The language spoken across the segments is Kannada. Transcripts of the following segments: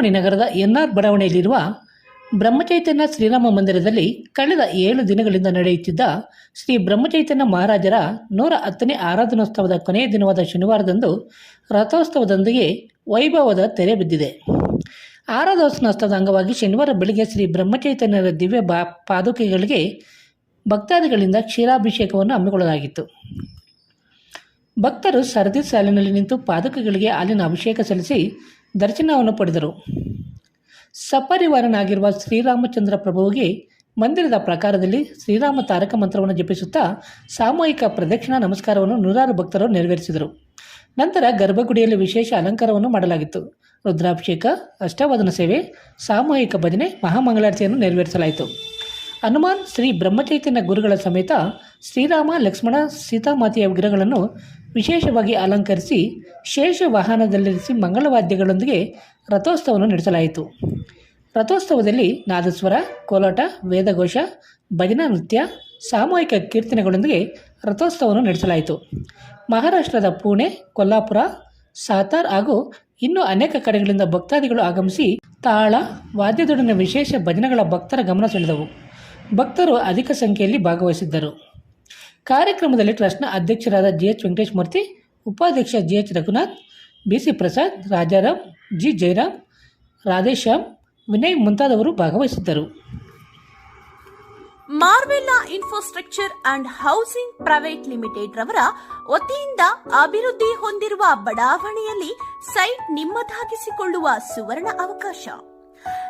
ಚಿಂತಾಮಣಿ ನಗರದ ಎನ್ಆರ್ ಬಡಾವಣೆಯಲ್ಲಿರುವ ಬ್ರಹ್ಮಚೈತನ್ಯ ಶ್ರೀರಾಮ ಮಂದಿರದಲ್ಲಿ ಕಳೆದ ಏಳು ದಿನಗಳಿಂದ ನಡೆಯುತ್ತಿದ್ದ ಶ್ರೀ ಬ್ರಹ್ಮಚೈತನ್ಯ ಮಹಾರಾಜರ ನೂರ ಹತ್ತನೇ ಆರಾಧನೋತ್ಸವದ ಕೊನೆಯ ದಿನವಾದ ಶನಿವಾರದಂದು ರಥೋತ್ಸವದೊಂದಿಗೆ ವೈಭವದ ತೆರೆ ಬಿದ್ದಿದೆ. ಆರಾಧನೋತ್ಸವದ ಅಂಗವಾಗಿ ಶನಿವಾರ ಬೆಳಗ್ಗೆ ಶ್ರೀ ಬ್ರಹ್ಮಚೈತನ್ಯರ ದಿವ್ಯ ಬಾ ಪಾದುಕೆಗಳಿಗೆ ಭಕ್ತಾದಿಗಳಿಂದ ಕ್ಷೀರಾಭಿಷೇಕವನ್ನು ಹಮ್ಮಿಕೊಳ್ಳಲಾಗಿತ್ತು. ಭಕ್ತರು ಸರದಿ ಸಾಲಿನಲ್ಲಿ ನಿಂತು ಪಾದಕಗಳಿಗೆ ಹಾಲಿನ ಅಭಿಷೇಕ ಸಲ್ಲಿಸಿ ದರ್ಶನವನ್ನು ಪಡೆದರು. ಸಪರಿವಾರನಾಗಿರುವ ಶ್ರೀರಾಮಚಂದ್ರ ಪ್ರಭುವಿಗೆ ಮಂದಿರದ ಪ್ರಕಾರದಲ್ಲಿ ಶ್ರೀರಾಮ ತಾರಕ ಮಂತ್ರವನ್ನು ಜಪಿಸುತ್ತಾ ಸಾಮೂಹಿಕ ಪ್ರದಕ್ಷಿಣಾ ನಮಸ್ಕಾರವನ್ನು ನೂರಾರು ಭಕ್ತರು ನೆರವೇರಿಸಿದರು. ನಂತರ ಗರ್ಭಗುಡಿಯಲ್ಲಿ ವಿಶೇಷ ಅಲಂಕಾರವನ್ನು ಮಾಡಲಾಗಿತ್ತು. ರುದ್ರಾಭಿಷೇಕ ಅಷ್ಟಾವಧನ ಸೇವೆ, ಸಾಮೂಹಿಕ ಭಜನೆ, ಮಹಾಮಂಗಳಾರತಿಯನ್ನು ನೆರವೇರಿಸಲಾಯಿತು. ಹನುಮಾನ್ ಶ್ರೀ ಬ್ರಹ್ಮಚೈತನ್ಯ ಗುರುಗಳ ಸಮೇತ ಶ್ರೀರಾಮ, ಲಕ್ಷ್ಮಣ, ಸೀತಾಮಾತೆಯ ವಿಗ್ರಹಗಳನ್ನು ವಿಶೇಷವಾಗಿ ಅಲಂಕರಿಸಿ ಶೇಷ ವಾಹನದಲ್ಲಿರಿಸಿ ಮಂಗಳವಾದ್ಯಗಳೊಂದಿಗೆ ರಥೋತ್ಸವವನ್ನು ನಡೆಸಲಾಯಿತು. ರಥೋತ್ಸವದಲ್ಲಿ ನಾದಸ್ವರ, ಕೋಲಾಟ, ವೇದಘೋಷ, ಭಜನಾ ನೃತ್ಯ, ಸಾಮೂಹಿಕ ಕೀರ್ತನೆಗಳೊಂದಿಗೆ ರಥೋತ್ಸವವನ್ನು ನಡೆಸಲಾಯಿತು. ಮಹಾರಾಷ್ಟ್ರದ ಪುಣೆ, ಕೊಲ್ಲಾಪುರ, ಸಾತಾರ್ ಹಾಗೂ ಇನ್ನೂ ಅನೇಕ ಕಡೆಗಳಿಂದ ಭಕ್ತಾದಿಗಳು ಆಗಮಿಸಿ ತಾಳ, ವಾದ್ಯದೊಡನೆ ವಿಶೇಷ ಭಜನೆಗಳ ಭಕ್ತರ ಗಮನ ಸೆಳೆದವು. ಭಕ್ತರು ಅಧಿಕ ಸಂಖ್ಯೆಯಲ್ಲಿ ಭಾಗವಹಿಸಿದ್ದರು. ಕಾರ್ಯಕ್ರಮದಲ್ಲಿ ಟ್ರಸ್ಟ್ನ ಅಧ್ಯಕ್ಷರಾದ ಜಿ ಎಚ್ ವೆಂಕಟೇಶ್ ಮೂರ್ತಿ ಉಪಾಧ್ಯಕ್ಷ G H Raghunath B C Prasad, Rajaram, G Jayaram Radheshyam, Vinay ಮುಂತಾದವರು ಭಾಗವಹಿಸಿದ್ದರು. Marvella infrastructure and housing private limited ರವರ ವತಿಯಿಂದ ಅಭಿವೃದ್ಧಿ ಹೊಂದಿರುವ ಬಡಾವಣೆಯಲ್ಲಿ ಸೈಟ್ ನಿಮ್ಮದಾಗಿಸಿಕೊಳ್ಳುವ ಸುವರ್ಣ ಅವಕಾಶ.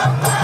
Bye.